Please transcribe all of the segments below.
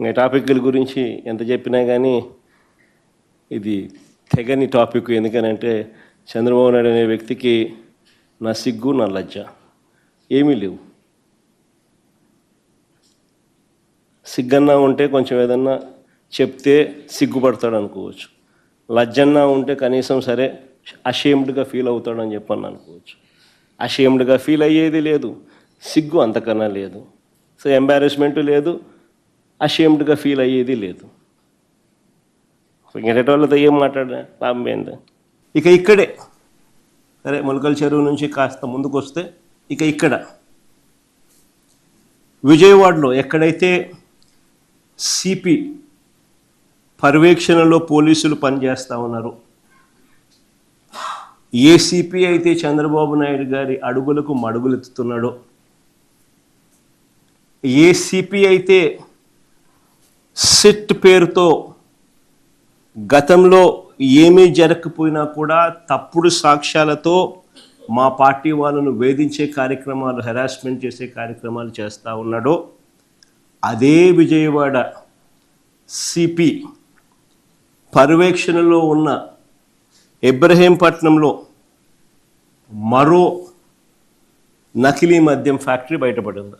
ఇంకా టాపిక్ల గురించి ఎంత చెప్పినా కానీ ఇది తెగని టాపిక్. ఎందుకనంటే చంద్రబాబు నాయుడు అనే వ్యక్తికి నా సిగ్గు నా లజ్జ ఏమీ లేవు. సిగ్గన్నా ఉంటే కొంచెం ఏదన్నా చెప్తే సిగ్గుపడతాడు అనుకోవచ్చు. లజ్జన్నా ఉంటే కనీసం సరే అషేమ్డ్గా ఫీల్ అవుతాడని చెప్పని అనుకోవచ్చు. అషేమ్డ్గా ఫీల్ అయ్యేది లేదు. సిగ్గు అంతకన్నా లేదు. సో ఎంబారెస్మెంట్ లేదు. అషేమ్డ్గా ఫీల్ అయ్యేది లేదు. ఇంకటి వాళ్ళతో ఏం మాట్లాడినా లాభం ఇక ఇక్కడే సరే మొలకల చెరువు నుంచి కాస్త ముందుకు వస్తే ఇక ఇక్కడ విజయవాడలో ఎక్కడైతే సిపి పర్యవేక్షణలో పోలీసులు పనిచేస్తూ ఉన్నారు ఏ సిపి అయితే చంద్రబాబు నాయుడు గారి అడుగులకు మడుగులెత్తుతున్నాడో ఏ సిపి అయితే సిట్ పేరుతో గతంలో ఏమీ జరగకపోయినా కూడా తప్పుడు సాక్ష్యాలతో మా పార్టీ వాళ్ళను వేధించే కార్యక్రమాలు హెరాస్మెంట్ చేసే కార్యక్రమాలు చేస్తూ ఉన్నాడో. అదే విజయవాడ సిపి పర్యవేక్షణలో ఉన్న ఇబ్రహీంపట్నంలో మరో నకిలీ మద్యం ఫ్యాక్టరీ బయటపడింది.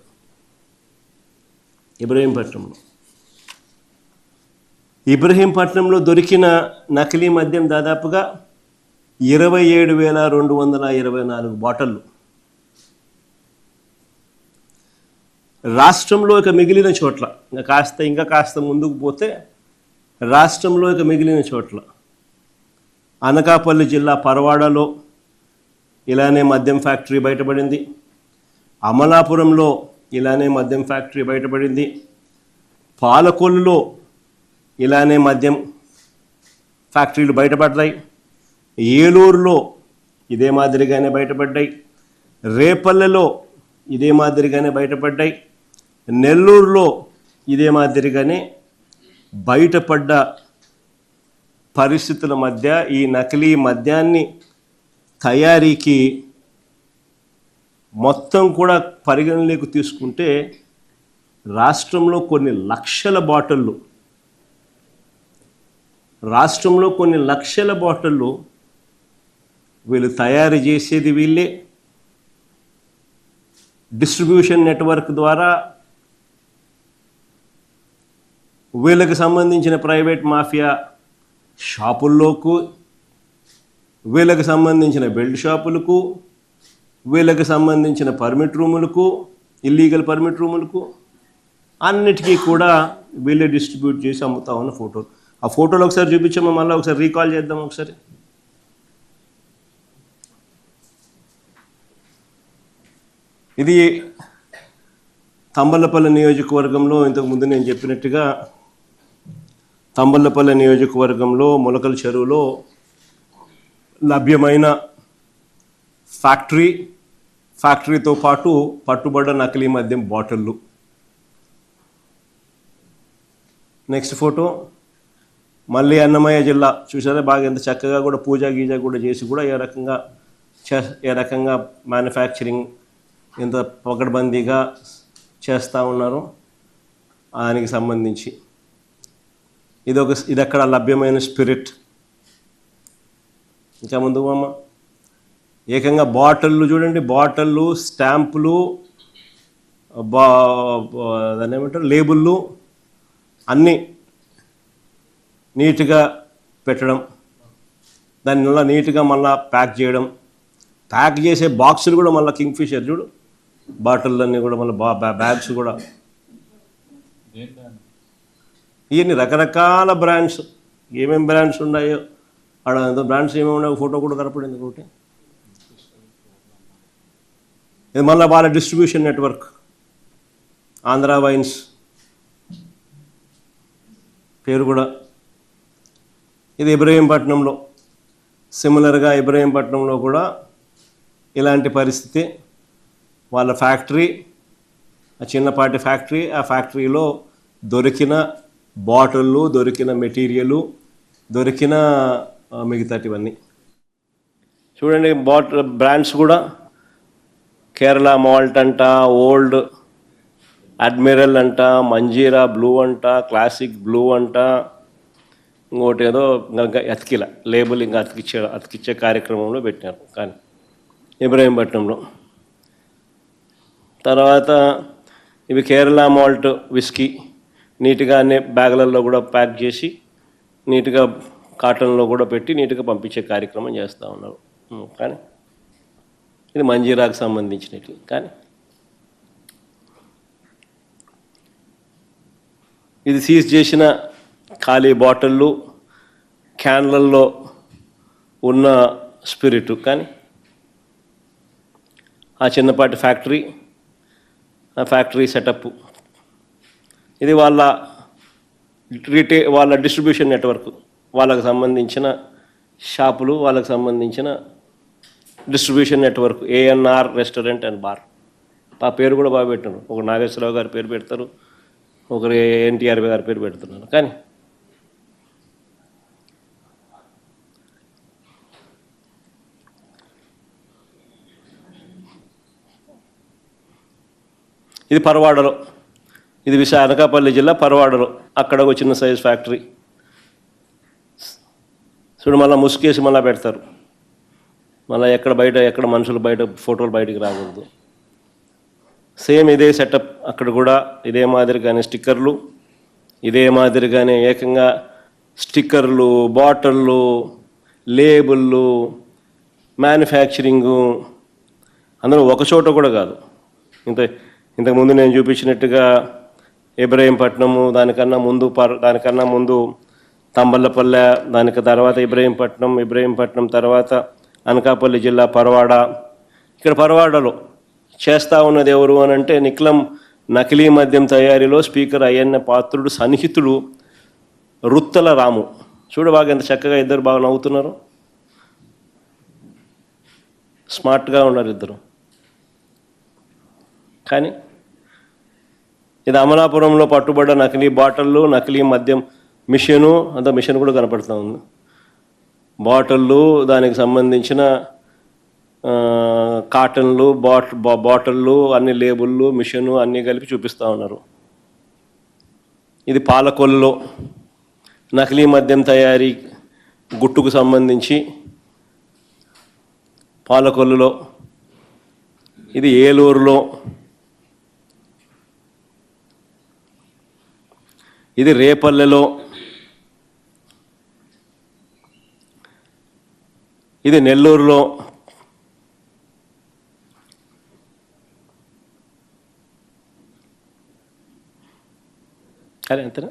ఇబ్రహీంపట్నంలో. ఇబ్రహీంపట్నంలో దొరికిన నకిలీ మద్యం దాదాపుగా ఇరవై ఏడు వేల రెండు వందల ఇరవై నాలుగు బాటళ్ళు. రాష్ట్రంలో ఇక మిగిలిన చోట్ల ఇంకా కాస్త ఇంకా కాస్త ముందుకు పోతే రాష్ట్రంలో ఇక మిగిలిన చోట్ల. అనకాపల్లి జిల్లా పరవాడలో ఇలానే మద్యం ఫ్యాక్టరీ బయటపడింది. అమలాపురంలో ఇలానే మద్యం ఫ్యాక్టరీ బయటపడింది. పాలకొల్లులో ఇలానే మద్యం ఫ్యాక్టరీలు బయటపడ్డాయి. ఏలూరులో ఇదే మాదిరిగానే బయటపడ్డాయి. రేపల్లెలో ఇదే మాదిరిగానే బయటపడ్డాయి. నెల్లూరులో ఇదే మాదిరిగానే బయటపడ్డ పరిస్థితుల మధ్య ఈ నకిలీ మద్యాన్ని తయారీకి మొత్తం కూడా పరిగణలోకి తీసుకుంటే రాష్ట్రంలో కొన్ని లక్షల బాటిళ్ళు రాష్ట్రంలో కొన్ని లక్షల బాటిళ్ళు వీళ్ళు తయారు చేసేది వీళ్ళే. డిస్ట్రిబ్యూషన్ నెట్వర్క్ ద్వారా వీళ్ళకి సంబంధించిన ప్రైవేట్ మాఫియా షాపుల్లోకు వీళ్ళకి సంబంధించిన బెల్ట్ షాపులకు వీళ్ళకి సంబంధించిన పర్మిట్ రూములకు ఇల్లీగల్ పర్మిట్ రూములకు అన్నిటికీ కూడా వీళ్ళే డిస్ట్రిబ్యూట్ చేసి అమ్ముతా ఉన్న ఫోటోలు ఆ ఫోటోలు ఒకసారి చూపించామా మళ్ళీ ఒకసారి రీకాల్ చేద్దాం ఒకసారి. ఇది తంబలపల్లి నియోజకవర్గంలో ఇంతకుముందు నేను చెప్పినట్టుగా తంబలపల్లి నియోజకవర్గంలో మొలకల చెరువులో లభ్యమైన ఫ్యాక్టరీ ఫ్యాక్టరీతో పాటు పట్టుబడ్డ నకిలీ మద్యం బాటిళ్ళు. Next photo. మళ్ళీ అన్నమయ్య జిల్లా చూసారా బాగా ఎంత చక్కగా కూడా పూజ గీజ కూడా చేసి కూడా ఏ రకంగా చే ఏ రకంగా మ్యానుఫ్యాక్చరింగ్ ఎంత పకడ్బందీగా చేస్తూ ఉన్నారు దానికి సంబంధించి. ఇది ఒక ఇది అక్కడ లభ్యమైన స్పిరిట్. ఇంకా ముందు అమ్మ ఏకంగా బాటిళ్ళు చూడండి. బాటిళ్ళు స్టాంపులు బా బా- దాన్ని ఏమంటారు లేబుళ్ళు అన్నీ నీట్గా పెట్టడం దాన్ని మళ్ళీ నీట్గా మళ్ళీ ప్యాక్ చేయడం. ప్యాక్ చేసే బాక్సులు కూడా మళ్ళీ కింగ్ ఫిషర్ చూడు. బాటిళ్ళన్నీ కూడా మళ్ళీ బా బ్యాగ్స్ కూడా. ఇవన్నీ రకరకాల బ్రాండ్స్. ఏమేమి బ్రాండ్స్ ఉన్నాయో ఆడ బ్రాండ్స్ ఏమేమి ఉన్నాయో ఫోటో కూడా కనపడింది ఒకటి. ఇది మళ్ళీ వాళ్ళ డిస్ట్రిబ్యూషన్ నెట్వర్క్. ఆంధ్ర వైన్స్. పేరు కూడా ఇది ఇబ్రహీంపట్నంలో. సిమిలర్గా ఇబ్రహీంపట్నంలో కూడా ఇలాంటి పరిస్థితి. వాళ్ళ ఫ్యాక్టరీ ఆ చిన్నపాటి ఫ్యాక్టరీ ఆ ఫ్యాక్టరీలో దొరికిన బాటిళ్ళు దొరికిన మెటీరియలు దొరికిన మిగతాటివన్నీ. చూడండి బాటిల్ బ్రాండ్స్ కూడా. కేరళ మాల్ట్ అంట ఓల్డ్ అడ్మిరల్ అంట మంజీరా బ్లూ అంట క్లాసిక్ బ్లూ అంట. ఇంకోటి ఏదో ఇంకా అతికిల లేబుల్ ఇంకా అతికిచ్చే అతికిచ్చే కార్యక్రమంలో పెట్టారు. కానీ ఇబ్రాహీంపట్నంలో. తర్వాత ఇవి కేరళ మాల్ట్ విస్కీ నీట్గా అన్ని బ్యాగులలో కూడా ప్యాక్ చేసి నీట్గా కాటన్లో కూడా పెట్టి నీట్గా పంపించే కార్యక్రమం చేస్తూ ఉన్నారు. కానీ ఇది మంజీరాకు సంబంధించినవి కానీ ఇది సీజ్ చేసిన ఖాళీ బాటిళ్ళు క్యాన్లల్లో ఉన్న స్పిరిట్. కానీ ఆ చిన్నపాటి ఫ్యాక్టరీ ఆ ఫ్యాక్టరీ సెటప్. ఇది వాళ్ళ రీటే వాళ్ళ డిస్ట్రిబ్యూషన్ నెట్వర్క్. వాళ్ళకు సంబంధించిన షాపులు వాళ్ళకు సంబంధించిన distribution network. ANR restaurant and bar. ఆ పేరు కూడా బాగా పెట్టారు ఒక నాగేశ్వరరావు గారి పేరు పెడతారు. ఒకరు ఎన్టీఆర్ గారి పేరు పెడుతున్నారు. కానీ ఇది పరవాడలో ఇది విశాఖ అనకాపల్లి జిల్లా పరవాడలో అక్కడ ఒక చిన్న సైజ్ ఫ్యాక్టరీ. చూడు మళ్ళీ ముసుకేసి మళ్ళీ పెడతారు. మళ్ళీ ఎక్కడ బయట ఎక్కడ మనుషులు బయట ఫోటోలు బయటకు రాకూడదు. సేమ్ ఇదే సెటప్ అక్కడ కూడా. ఇదే మాదిరిగానే స్టిక్కర్లు. ఇదే మాదిరిగానే ఏకంగా స్టిక్కర్లు బాటిళ్ళు లేబుళ్ళు మ్యానుఫ్యాక్చరింగు. అందరూ ఒక చోట కూడా కాదు. ఇంత ఇంతకుముందు నేను చూపించినట్టుగా ఇబ్రహీంపట్నము దానికన్నా ముందు పర్ దానికన్నా ముందు తంబల్లపల్లె దానికి తర్వాత ఇబ్రహీంపట్నం ఇబ్రహీంపట్నం తర్వాత అనకాపల్లి జిల్లా పరవాడ. ఇక్కడ పరవాడలో చేస్తూ ఉన్నది ఎవరు అని అంటే నిక్లం నకిలీ మద్యం తయారీలో స్పీకర్ అయ్యన్న పాత్రుడు సన్నిహితుడు రుత్తల రాము. చూడు బాగా ఎంత చక్కగా ఇద్దరు బాగా నవ్వుతున్నారు. స్మార్ట్గా ఉన్నారు ఇద్దరు. కానీ ఇది అమలాపురంలో పట్టుబడ్డ నకిలీ బాటిళ్ళు నకిలీ మద్యం మిషను అంత మిషన్ కూడా కనపడుతూ ఉంది. బాటిళ్ళు దానికి సంబంధించిన కాటన్లు బాట్ బా- బాటిళ్ళు అన్ని లేబుళ్ళు మిషను అన్నీ కలిపి చూపిస్తూ ఉన్నారు. ఇది పాలకొల్లులో నకిలీ మద్యం తయారీ గుట్టుకు సంబంధించి పాలకొల్లులో ఇది ఏలూరులో ఇది రేపల్లెలో. ఇది నెల్లూరులో. అరే అంతేనా?